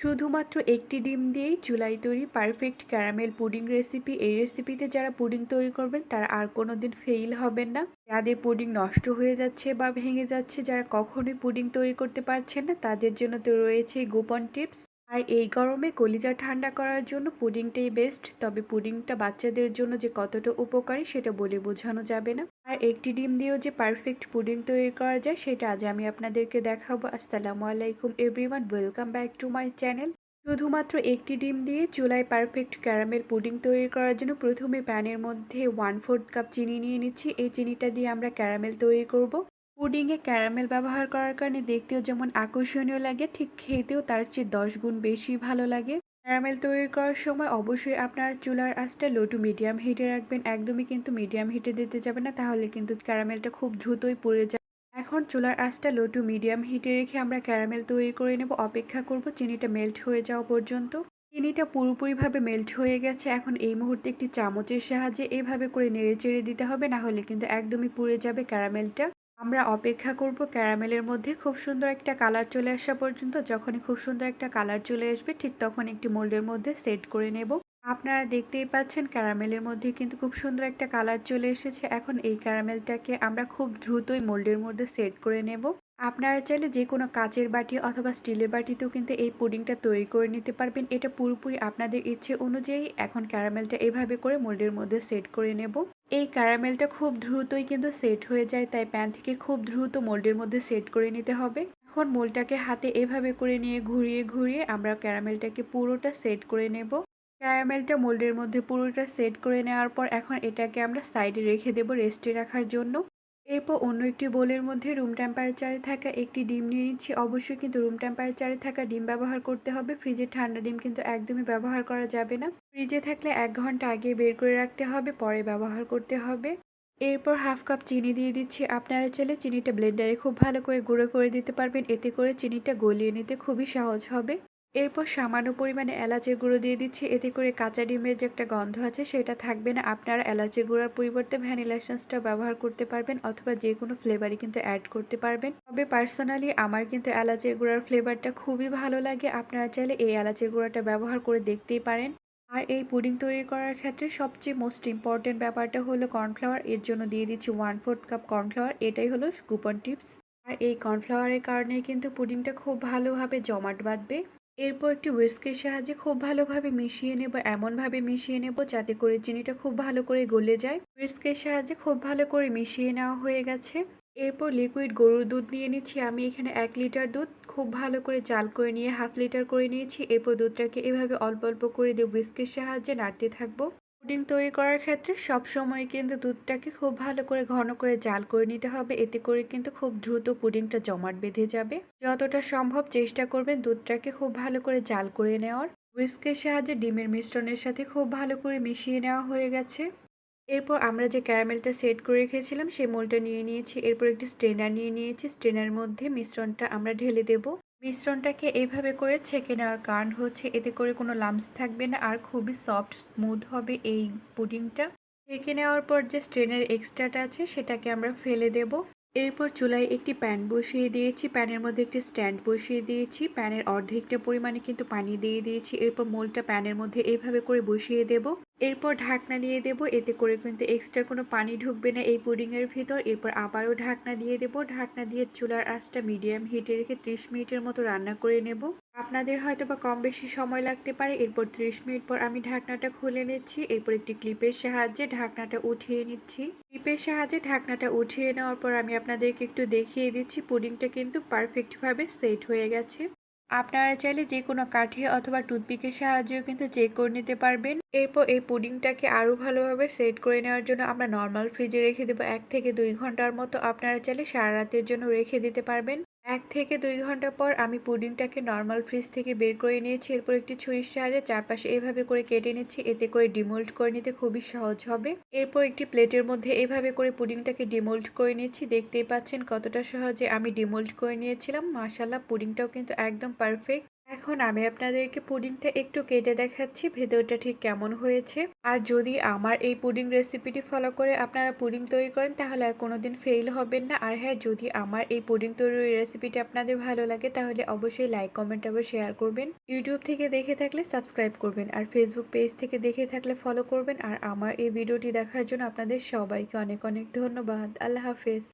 শুধুমাত্র একটি ডিম দিয়েই চুলাই তৈরি পারফেক্ট ক্যারামেল পুডিং রেসিপি এই রেসিপিতে যারা পুডিং তৈরি করবেন, তারা আর কোনো দিন ফেইল হবেন না। যাদের পুডিং নষ্ট হয়ে যাচ্ছে বা ভেঙে যাচ্ছে, যারা কখনোই পুডিং তৈরি করতে পারছেন না, তাদের জন্য তো রয়েছে গোপন টিপস আর এই গরমে কলিজা ঠান্ডা করার জন্য পুডিংটাই বেস্ট তবে পুডিংটা বাচ্চাদের জন্য যে কতটা উপকারী সেটা বলে বোঝানো যাবে না। আর একটি ডিম দিয়েও যে পারফেক্ট পুডিং তৈরি করা যায় সেটা আজ আমি আপনাদেরকে দেখাবো। আসসালামু আলাইকুম everyone welcome back to my channel শুধুমাত্র একটি ডিম দিয়ে চুলায় পারফেক্ট ক্যারামেল পুডিং তৈরি করার জন্য প্রথমে প্যানের মধ্যে ওয়ান ফোর্থ কাপ চিনি নিয়ে নিচ্ছি। এই চিনিটা দিয়ে আমরা ক্যারামেল তৈরি করব। পুডিংয়ে ক্যারামেল ব্যবহার করার কারণে দেখতেও যেমন আকর্ষণীয় লাগে, ঠিক খেতেও তার চেয়ে দশ গুণ বেশি ভালো লাগে। ক্যারামেল তৈরি করার সময় অবশ্যই আপনার চুলার আঁচটা লো টু মিডিয়াম হিটে রাখবেন। একদমই কিন্তু মিডিয়াম হিটে দিতে যাবে না, তাহলে কিন্তু ক্যারামেলটা খুব দ্রুতই পুড়ে যায়। এখন চুলার আঁচটা লো টু মিডিয়াম হিটে রেখে আমরা ক্যারামেল তৈরি করে নেব। অপেক্ষা করব চিনিটা মেল্ট হয়ে যাওয়া পর্যন্ত। চিনিটা পুরোপুরিভাবে মেল্ট হয়ে গেছে। এখন এই মুহূর্তে একটি চামচের সাহায্যে এভাবে করে নেড়ে চেড়ে দিতে হবে না হলে কিন্তু একদমই পুড়ে যাবে ক্যারামেলটা। আমরা অপেক্ষা করব ক্যারামেলের মধ্যে। খুব সুন্দর একটা কালার চলে আসা পর্যন্ত, যখনই খুব সুন্দর একটা কালার চলে আসবে, ঠিক তখন একটি মোল্ডের মধ্যে সেট করে নেব। আপনারা দেখতেই পাচ্ছেন ক্যারামেলের মধ্যে কিন্তু খুব সুন্দর একটা কালার চলে এসেছে। এখন এই ক্যারামেলটাকে আমরা খুব দ্রুতই মোল্ডের মধ্যে সেট করে নেব। আপনারা চাইলে যে কোনো কাচের বাটি অথবা স্টিলের বাটিতেও কিন্তু এই পুডিংটা তৈরি করে নিতে পারবেন। এটা পুরোপুরি আপনাদের ইচ্ছে অনুযায়ী। এখন ক্যারামেলটা এভাবে করে মোল্ডের মধ্যে সেট করে নেব। এই ক্যারামেলটা খুব দ্রুতই কিন্তু সেট হয়ে যায়, তাই প্যান থেকে খুব দ্রুত মোল্ডের মধ্যে সেট করে নিতে হবে। এখন মোলটাকে হাতে এভাবে করে নিয়ে ঘুরিয়ে ঘুরিয়ে আমরা ক্যারামেলটাকে পুরোটা সেট করে নেব। ক্যারামেলটা মোল্ডের মধ্যে পুরোটা সেট করে নেওয়ার পর এখন এটাকে আমরা সাইডে রেখে দেব রেস্টে রাখার জন্য। এরপর অন্য একটি বোলের মধ্যে রুম টেম্পারেচারে থাকা একটি ডিম নিয়ে নিচ্ছি। অবশ্যই কিন্তু রুম টেম্পারেচারে থাকা ডিম ব্যবহার করতে হবে। ফ্রিজে ঠান্ডা ডিম কিন্তু একদমই ব্যবহার করা যাবে না। ফ্রিজে থাকলে এক ঘণ্টা আগে বের করে রাখতে হবে, পরে ব্যবহার করতে হবে। এরপর হাফ কাপ চিনি দিয়ে দিচ্ছি। আপনারা চাইলে চিনিটা ব্লেন্ডারে খুব ভালো করে গুঁড়ো করে দিতে পারবেন। এতে করে চিনিটা গলিয়ে নিতে খুবই সহজ হবে। এরপর সামান্য পরিমাণে এলাচের গুঁড়ো দিয়ে দিচ্ছি। এতে করে কাঁচা ডিমের যে একটা গন্ধ আছে, সেটা থাকবে না। আপনারা এলাচের গুঁড়ার পরিবর্তে ভ্যানিলা এসেন্সটা ব্যবহার করতে পারবেন অথবা যে কোনো ফ্লেভারই কিন্তু অ্যাড করতে পারবেন। তবে পার্সোনালি আমার কিন্তু এলাচের গুঁড়ার ফ্লেভারটা খুবই ভালো লাগে। আপনারা চাইলে এই এলাচের গুঁড়াটা ব্যবহার করে দেখতেই পারেন। আর এই পুডিং তৈরি করার ক্ষেত্রে সবচেয়ে মোস্ট ইম্পর্টেন্ট ব্যাপারটা হলো কর্নফ্লাওয়ার এর জন্য দিয়ে দিচ্ছি ওয়ান ফোর্থ কাপ কর্নফ্লাওয়ার এটাই হলো কুপন টিপস আর এই কর্নফ্লাওয়ারের কারণে কিন্তু পুডিংটা খুব ভালোভাবে জমাট বাঁধবে। এরপর একটি উইস্কের সাহায্যে খুব ভালোভাবে মিশিয়ে নেব, এমনভাবে মিশিয়ে নেব যাতে করে চিনিটা খুব ভালো করে গলে যায়। উইস্কের সাহায্যে খুব ভালো করে মিশিয়ে নেওয়া হয়ে গেছে। এরপর লিকুইড গরুর দুধ নিয়ে নিচ্ছি। আমি এখানে এক লিটার দুধ খুব ভালো করে চাল করে নিয়ে হাফ লিটার করে নিয়েছি। এরপর দুধটাকে এভাবে অল্প অল্প করে দিয়ে উইস্কের সাহায্যে নাড়তে থাকব। পুডিং তৈরি করার ক্ষেত্রে সব সময় কিন্তু দুধটাকে খুব ভালো করে ঘন করে জাল করে নিতে হবে। এতে করে কিন্তু খুব দ্রুত পুডিংটা জমাট বেঁধে যাবে। যতটা সম্ভব চেষ্টা করবেন দুধটাকে খুব ভালো করে জাল করে নেওয়ার। উইস্কের সাহায্যে ডিমের মিশ্রণের সাথে খুব ভালো করে মিশিয়ে নেওয়া হয়ে গেছে। এরপর আমরা যে ক্যারামেলটা সেট করে রেখেছিলাম, সেই মোলটা নিয়ে নিয়েছি। এরপর একটি স্ট্রেনার নিয়ে নিয়েছি। স্ট্রেনার মধ্যে মিশ্রণটা আমরা ঢেলে দেব। মিশ্রণটাকে এইভাবে করে ছেঁকে নেওয়ার কারণ হচ্ছে এতে করে কোনো লামস থাকবে না আর খুবই সফট, স্মুথ হবে এই পুডিংটা। ছেঁকে নেওয়ার পর যে স্ট্রেনের এক্সট্রাটা আছে সেটাকে আমরা ফেলে দেব। এরপর চুলায় একটি প্যান বসিয়ে দিয়েছি। প্যানের মধ্যে একটি স্ট্যান্ড বসিয়ে দিয়েছি। প্যানের অর্ধেকটা পরিমাণে কিন্তু পানি দিয়ে দিয়েছি। এরপর মোলটা প্যানের মধ্যে এইভাবে করে বসিয়ে দেব। এরপর ঢাকনা দিয়ে দেব। এতে করে কিন্তু এক্সট্রা কোনো পানি ঢুকবে না এই পুডিংয়ের ভিতর। এরপর আবারও ঢাকনা দিয়ে দেব। ঢাকনা দিয়ে চুলার আঁচটা মিডিয়াম হিটে রেখে ত্রিশ মিনিটের মতো রান্না করে নেব। আপনাদের হয়তো বা কম বেশি সময় লাগতে পারে। এরপর ত্রিশ মিনিট পর আমি ঢাকনাটা খুলে নিচ্ছি। এরপর একটি ক্লিপের সাহায্যে ঢাকনাটা উঠিয়ে নিচ্ছি। ক্লিপের সাহায্যে ঢাকনাটা উঠিয়ে নেওয়ার পর আমি আপনাদেরকে একটু দেখিয়ে দিচ্ছি। পুডিংটা কিন্তু পারফেক্টভাবে সেট হয়ে গেছে। আপনারা চাইলে যে কোনো কাঠি অথবা টুথপিকের সাহায্যেও কিন্তু চেক করে নিতে পারবেন। এরপর এই পুডিংটাকে আরও ভালোভাবে সেট করে নেওয়ার জন্য আমরা নর্মাল ফ্রিজে রেখে দেবো। এক থেকে দুই ঘণ্টার মতো আপনারা চাইলে সারা রাতের জন্য রেখে দিতে পারবেন। এক থেকে দুই ঘণ্টা পর আমি পুডিংটাকে নর্মাল ফ্রিজ থেকে বের করে নিয়েছি। এরপর একটি ছুরির সাহায্যে চারপাশে এভাবে করে কেটে নিচ্ছি। এতে করে ডিমোল্ড করে নিতে খুবই সহজ হবে। এরপর একটি প্লেটের মধ্যে এভাবে করে পুডিংটাকে ডিমোল্ড করে নিচ্ছি। দেখতেই পাচ্ছেন কতটা সহজে আমি ডিমোল্ড করে নিয়েছিলাম। মাসাল্লাহ পুডিংটাও কিন্তু একদম পারফেক্ট এখন আমি আপনাদেরকে পুডিংটা একটু কেটে দেখাচ্ছি, ভেতরটা ঠিক কেমন হয়েছে। আর যদি আমার এই পুডিং রেসিপিটি ফলো করে আপনারা পুডিং তৈরি করেন, তাহলে আর কোনোদিন ফেল হবেন না। আর হ্যাঁ যদি আমার এই পুডিং তৈরির রেসিপিটি আপনাদের ভালো লাগে, তাহলে অবশ্যই লাইক কমেন্ট আবার শেয়ার করবেন। ইউটিউব থেকে দেখে থাকলে সাবস্ক্রাইব করবেন, আর ফেসবুক পেজ থেকে দেখে থাকলে ফলো করবেন। আর আমার এই ভিডিওটি দেখার জন্য আপনাদের সবাইকে অনেক অনেক ধন্যবাদ। আল্লাহ হাফেজ।